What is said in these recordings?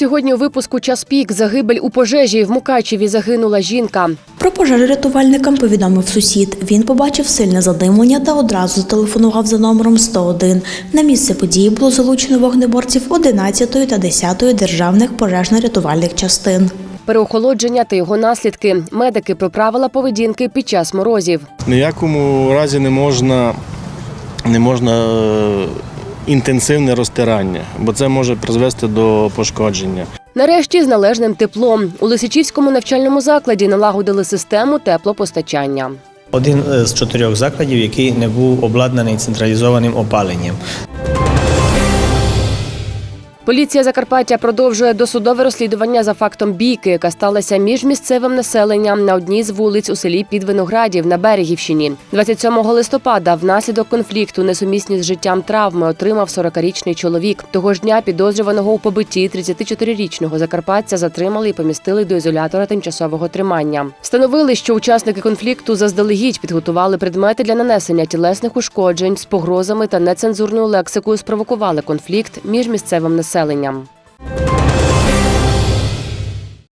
Сьогодні у випуску час пік загибель у пожежі в Мукачеві загинула жінка. Про пожежу рятувальникам повідомив сусід. Він побачив сильне задимлення та одразу зателефонував за номером 101. На місце події було залучено вогнеборців 11 та 10 державних пожежно-рятувальних частин. Переохолодження та його наслідки. Медики про правила поведінки під час морозів. Ніякому разі не можна, не можна е, інтенсивне розтирання, бо це може призвести до пошкодження. Нарешті з належним теплом у Лисичівському навчальному закладі налагодили систему теплопостачання. Один е, з чотирьох закладів, який не був обладнаний централізованим опаленням. Поліція Закарпаття продовжує досудове розслідування за фактом бійки, яка сталася між місцевим населенням на одній з вулиць у селі Підвиноградів на Берегівщині. 27 листопада внаслідок конфлікту несумісні з життям травми отримав 40-річний чоловік. Того ж дня підозрюваного у побитті 34-річного закарпатця затримали і помістили до ізолятора тимчасового тримання. Встановили, що учасники конфлікту заздалегідь підготували предмети для нанесення тілесних ушкоджень з погрозами та нецензурною лексикою спровокували конфлікт між місцевим населенням.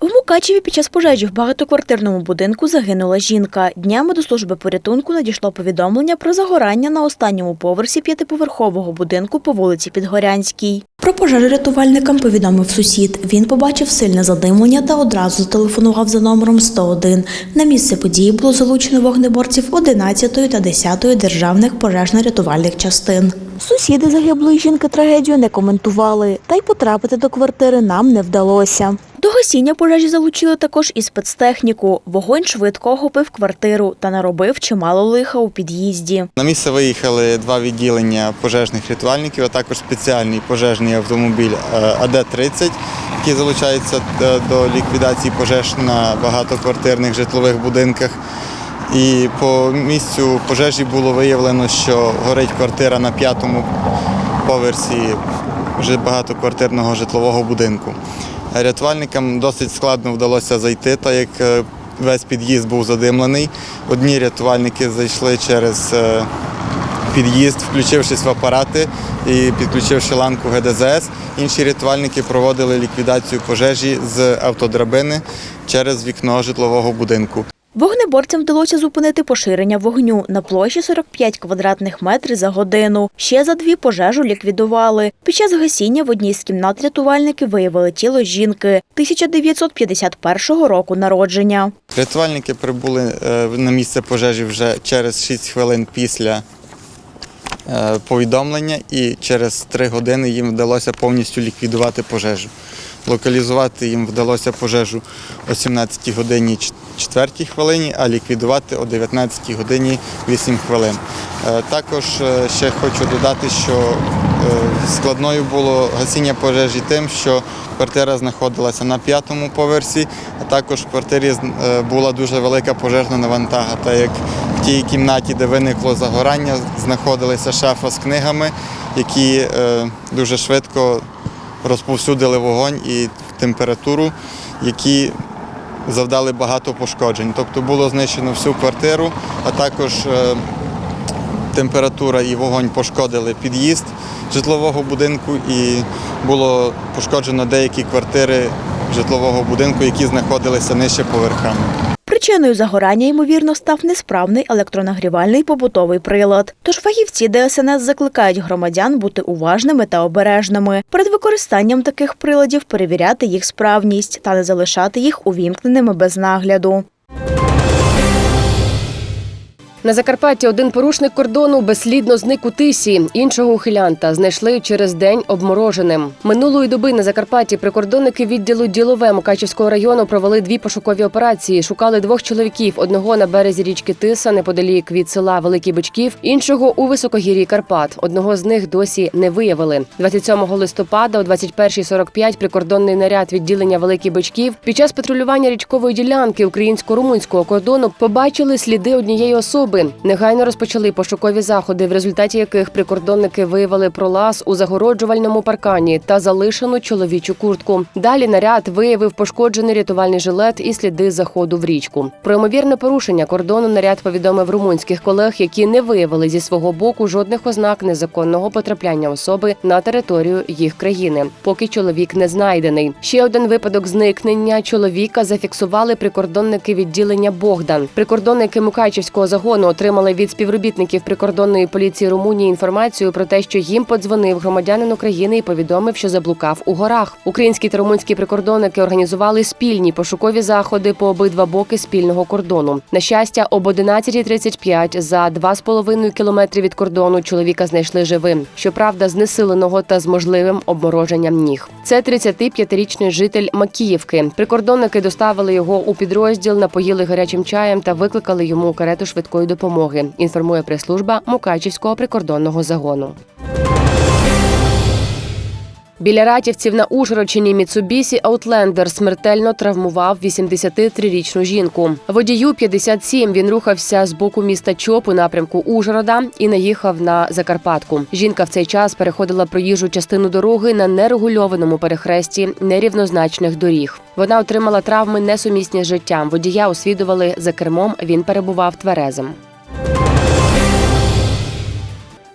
У Мукачеві під час пожежі в багатоквартирному будинку загинула жінка. Днями до служби порятунку надійшло повідомлення про загорання на останньому поверсі п'ятиповерхового будинку по вулиці Підгорянській. Про пожежу рятувальникам повідомив сусід. Він побачив сильне задимлення та одразу зателефонував за номером 101. На місце події було залучено вогнеборців 11 та 10 державних пожежно-рятувальних частин. Сусіди загиблої жінки трагедію не коментували, та й потрапити до квартири нам не вдалося. До гасіння пожежі залучили також і спецтехніку. Вогонь швидко охопив квартиру та наробив чимало лиха у під'їзді. На місце виїхали два відділення пожежних рятувальників, а також спеціальний пожежний автомобіль е, АД-30, який залучається е, до ліквідації пожеж на багатоквартирних житлових будинках. І по місцю пожежі було виявлено, що горить квартира на п'ятому поверсі багатоквартирного житлового будинку. Рятувальникам досить складно вдалося зайти, так як е, весь під'їзд був задимлений. Одні рятувальники зайшли через е, під'їзд, включившись в апарати і підключивши ланку ГДЗС. Інші рятувальники проводили ліквідацію пожежі з автодрабини через вікно житлового будинку. Вогнеборцям вдалося зупинити поширення вогню на площі 45 квадратних метрів за годину. Ще за дві пожежу ліквідували. Під час гасіння в одній з кімнат рятувальники виявили тіло жінки 1951 року народження. Рятувальники прибули е, на місце пожежі вже через 6 хвилин після е, повідомлення і через 3 години їм вдалося повністю ліквідувати пожежу. Локалізувати їм вдалося пожежу о 17 годині 4 хвилині, а ліквідувати о 19 годині 8 хвилин. Е, Також е, ще хочу додати, що е, складною було гасіння пожежі тим, що квартира знаходилася на п'ятому поверсі, а також в квартирі була дуже велика пожежна навантага, так як в тій кімнаті, де виникло загорання, знаходилася шафа з книгами, які дуже швидко розповсюдили вогонь і температуру, які завдали багато пошкоджень. Тобто було знищено всю квартиру, а також е, температура і вогонь пошкодили під'їзд житлового будинку і було пошкоджено деякі квартири житлового будинку, які знаходилися нижче поверхами. Причиною загорання, ймовірно, став несправний електронагрівальний побутовий прилад. Тож фахівці ДСНС закликають громадян бути уважними та обережними. Перед використанням таких приладів перевіряти їх справність та не залишати їх увімкненими без нагляду. На Закарпатті один порушник кордону безслідно зник у тисі. Іншого ухилянта знайшли через день обмороженим. Минулої доби на Закарпатті прикордонники відділу ділове Мукачівського району провели дві пошукові операції. Шукали двох чоловіків: одного на березі річки Тиса, неподалік від села Великий Бичків, іншого у високогір'ї Карпат. Одного з них досі не виявили. 27 листопада о 21.45 прикордонний наряд відділення Великий Бичків під час патрулювання річкової ділянки українсько-румунського кордону побачили сліди однієї особи, доби. Негайно розпочали пошукові заходи, в результаті яких прикордонники виявили пролаз у загороджувальному паркані та залишену чоловічу куртку. Далі наряд виявив пошкоджений рятувальний жилет і сліди заходу в річку. Про ймовірне порушення кордону наряд повідомив румунських колег, які не виявили зі свого боку жодних ознак незаконного потрапляння особи на територію їх країни. Поки чоловік не знайдений. Ще один випадок зникнення чоловіка зафіксували прикордонники відділення Богдан. Прикордонники Мукачівського загону отримали від співробітників прикордонної поліції Румунії інформацію про те, що їм подзвонив громадянин України і повідомив, що заблукав у горах. Українські та румунські прикордонники організували спільні пошукові заходи по обидва боки спільного кордону. На щастя, об 11.35 за 2,5 кілометри від кордону чоловіка знайшли живим. Щоправда, знесиленого та з можливим обмороженням ніг. Це 35-річний житель Макіївки. Прикордонники доставили його у підрозділ, напоїли гарячим чаєм та викликали йому карету швидкої допомоги. Інформує прес-служба Мукачівського прикордонного загону. Біля ратівців на Ужгородщині Міцубісі Аутлендер смертельно травмував 83-річну жінку. Водію 57, Він рухався з боку міста Чоп у напрямку Ужгорода і наїхав на Закарпатку. Жінка в цей час переходила проїжджу частину дороги на нерегульованому перехресті нерівнозначних доріг. Вона отримала травми несумісні з життям. Водія освідували за кермом. Він перебував тверезим.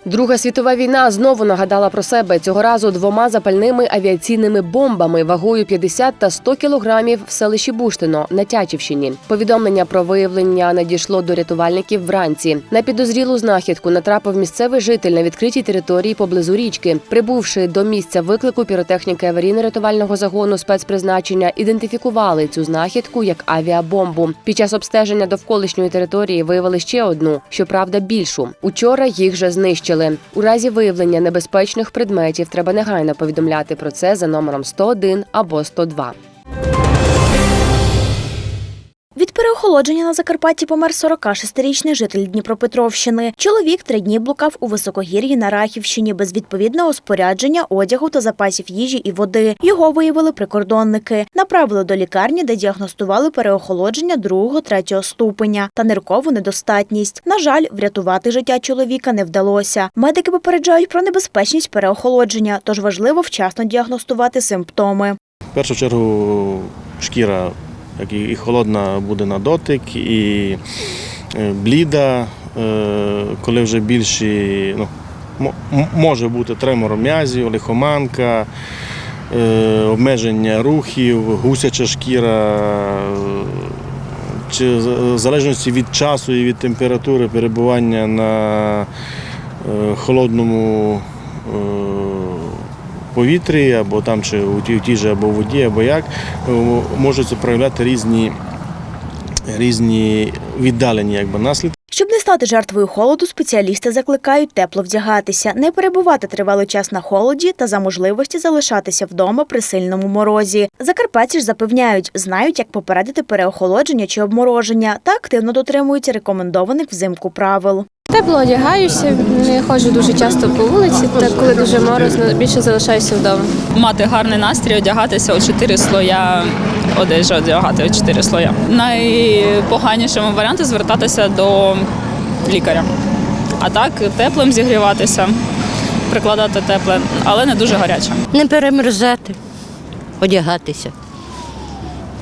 Друга світова війна знову нагадала про себе цього разу двома запальними авіаційними бомбами вагою 50 та 100 кілограмів в селищі Буштино на Тячівщині. Повідомлення про виявлення надійшло до рятувальників вранці. На підозрілу знахідку натрапив місцевий житель на відкритій території поблизу річки. Прибувши до місця виклику піротехніки аварійно-рятувального загону спецпризначення, ідентифікували цю знахідку як авіабомбу. Під час обстеження довколишньої території виявили ще одну, щоправда, більшу. Учора їх вже знищили. У разі виявлення небезпечних предметів треба негайно повідомляти про це за номером 101 або 102. Від переохолодження на Закарпатті помер 46-річний житель Дніпропетровщини. Чоловік три дні блукав у високогір'ї на Рахівщині без відповідного спорядження, одягу та запасів їжі і води. Його виявили прикордонники. Направили до лікарні, де діагностували переохолодження другого-третього ступеня та ниркову недостатність. На жаль, врятувати життя чоловіка не вдалося. Медики попереджають про небезпечність переохолодження, тож важливо вчасно діагностувати симптоми. В першу чергу шкіра як і холодна буде на дотик, і е, бліда, е, коли вже більші, ну, може бути тремор м'язів, лихоманка, е, обмеження рухів, гусяча шкіра. Чи в залежності від часу і від температури перебування на холодному повітрі, або там чи у тій, у тій же або в воді, або як, е, можуть проявляти різні, різні віддалені якби, наслідки. Щоб не стати жертвою холоду, спеціалісти закликають тепло вдягатися, не перебувати тривалий час на холоді та за можливості залишатися вдома при сильному морозі. Закарпатці ж запевняють, знають, як попередити переохолодження чи обмороження та активно дотримуються рекомендованих взимку правил. Тепло одягаюся, не ходжу дуже часто по вулиці, та коли дуже морозно, більше залишаюся вдома. мати гарний настрій, одягатися у чотири слоя одежі, одягати у чотири слоя. Найпоганішому варіанту звертатися до лікаря. А так теплим зігріватися, прикладати тепле, але не дуже гаряче. не перемерзати, одягатися.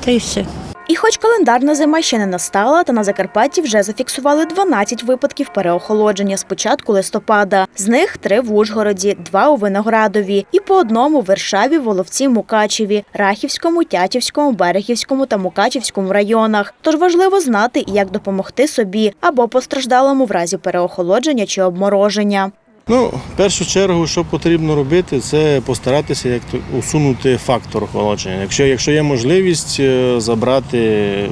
Та й все. І хоч календарна зима ще не настала, та на Закарпатті вже зафіксували 12 випадків переохолодження з початку листопада. З них три в Ужгороді, два у Виноградові і по одному в Вершаві, Воловці, Мукачеві, Рахівському, Тятівському, Берегівському та Мукачівському районах. Тож важливо знати, як допомогти собі або постраждалому в разі переохолодження чи обмороження. Ну, в першу чергу, що потрібно робити, це постаратися як усунути фактор охолодження. Якщо, якщо є можливість е, забрати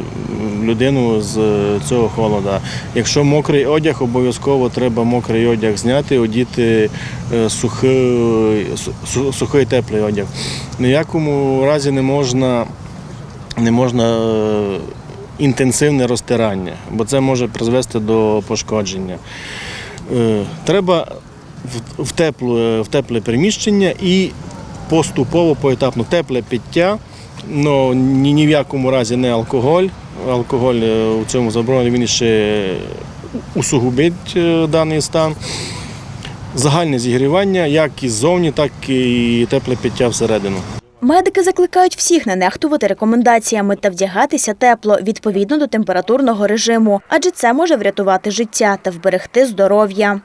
людину з е, цього холода. Якщо мокрий одяг, обов'язково треба мокрий одяг зняти, одіти е, сухий, сухий теплий одяг. Ніякому разі не можна, не можна інтенсивне розтирання, бо це може призвести до пошкодження. Треба в- тепле, в тепле приміщення і поступово поетапно тепле пиття, але ні, ні в якому разі не алкоголь. Алкоголь е, у цьому заборонений, він ще усугубить е, даний стан. Загальне зігрівання, як і ззовні, так і тепле пиття всередину. Медики закликають всіх не нехтувати рекомендаціями та вдягатися тепло відповідно до температурного режиму, адже це може врятувати життя та вберегти здоров'я.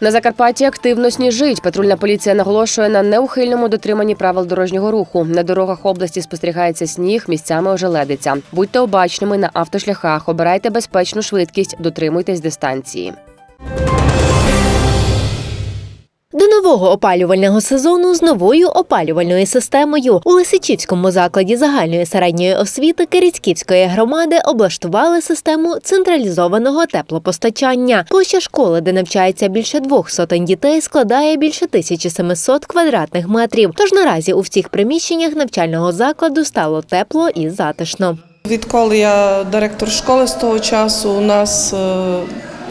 На Закарпатті активно сніжить. Патрульна поліція наголошує на неухильному дотриманні правил дорожнього руху. На дорогах області спостерігається сніг, місцями ожеледиться. Будьте обачними на автошляхах, обирайте безпечну швидкість, дотримуйтесь дистанції. До нового опалювального сезону з новою опалювальною системою у Лисичівському закладі загальної середньої освіти Кирицьківської громади облаштували систему централізованого теплопостачання. Площа школи, де навчається більше двох сотень дітей, складає більше 1700 квадратних метрів. Тож наразі у всіх приміщеннях навчального закладу стало тепло і затишно. Відколи я директор школи з того часу, у нас е,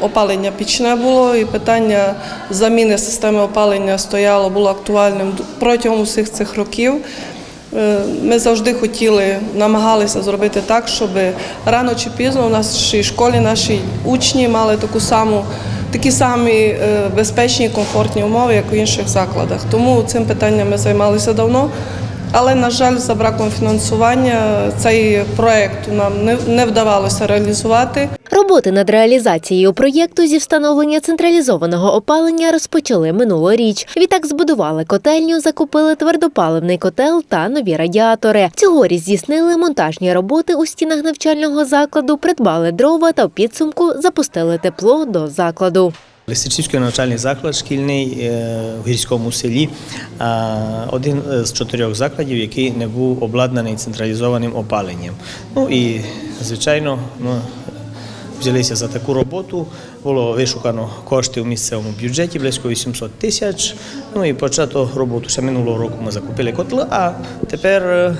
опалення пічне було, і питання заміни системи опалення стояло, було актуальним протягом усіх цих років. Е, Ми завжди хотіли, намагалися зробити так, щоб рано чи пізно в нашій школі наші учні мали таку саму. Такі самі е, безпечні і комфортні умови, як у інших закладах. Тому цим питанням ми займалися давно. Але, на жаль, за браком фінансування цей проект нам не вдавалося реалізувати. Роботи над реалізацією проєкту зі встановлення централізованого опалення розпочали минулоріч. Відтак збудували котельню, закупили твердопаливний котел та нові радіатори. Цьогоріч здійснили монтажні роботи у стінах навчального закладу, придбали дрова та в підсумку запустили тепло до закладу. Лисичівський навчальний заклад шкільний е, в гірському селі один з чотирьох закладів, який не був обладнаний централізованим опаленням. Ну і звичайно, ми взялися за таку роботу. Було вишукано кошти в місцевому бюджеті близько 800 тисяч. Ну і почато роботу. Ще минулого року ми закупили котли, а тепер е,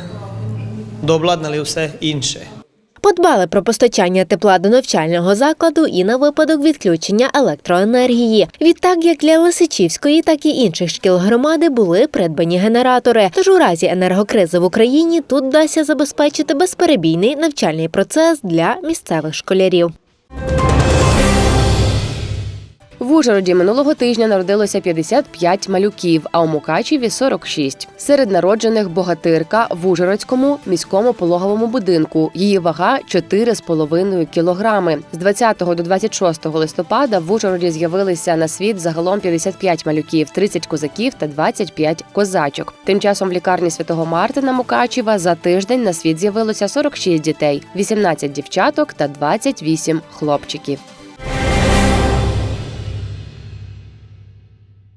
дообладнали все інше. Подбали про постачання тепла до навчального закладу і на випадок відключення електроенергії. Відтак, як для Лисичівської, так і інших шкіл громади були придбані генератори. Тож у разі енергокризи в Україні тут вдасться забезпечити безперебійний навчальний процес для місцевих школярів. you В Ужгороді минулого тижня народилося 55 малюків, а у Мукачеві 46. Серед народжених богатирка в Ужгородському міському пологовому будинку. Її вага 4,5 кілограми. З 20 до 26 листопада в Ужгороді з'явилися на світ загалом 55 малюків, 30 козаків та 25 козачок. Тим часом в лікарні святого Мартина Мукачева за тиждень на світ з'явилося 46 дітей, 18 дівчаток та 28 хлопчиків.